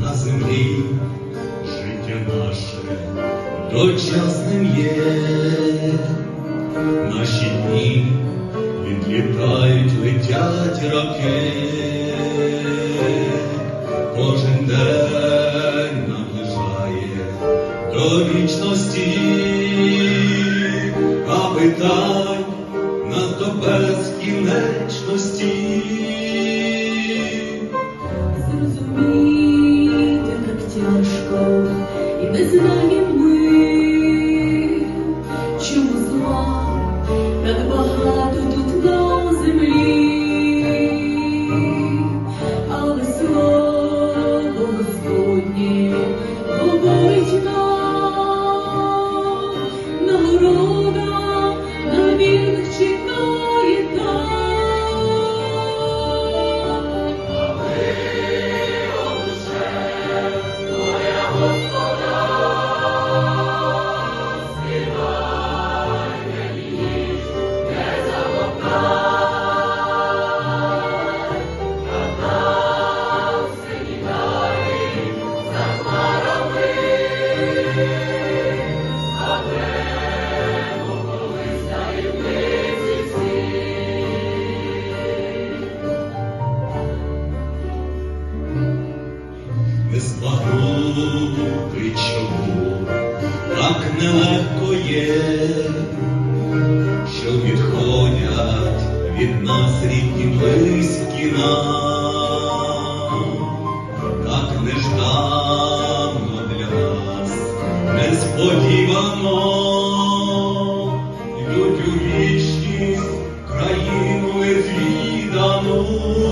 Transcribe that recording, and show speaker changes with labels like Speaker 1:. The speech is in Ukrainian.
Speaker 1: На землі життя наше дочасним є, наші дні відлітають, летять роки, кожен день наближає до вічності, а питання безкінечності.
Speaker 2: Зрозуміти так тяжко, і не знаємо ми, чому зла так багато тут на землі, але слово Господнє говорить нам, нагорода на вірних
Speaker 1: живу, так нелегко є, що відходять від нас рідні близькі нам, так нежданно для нас, несподівано йдуть у вічність країну не.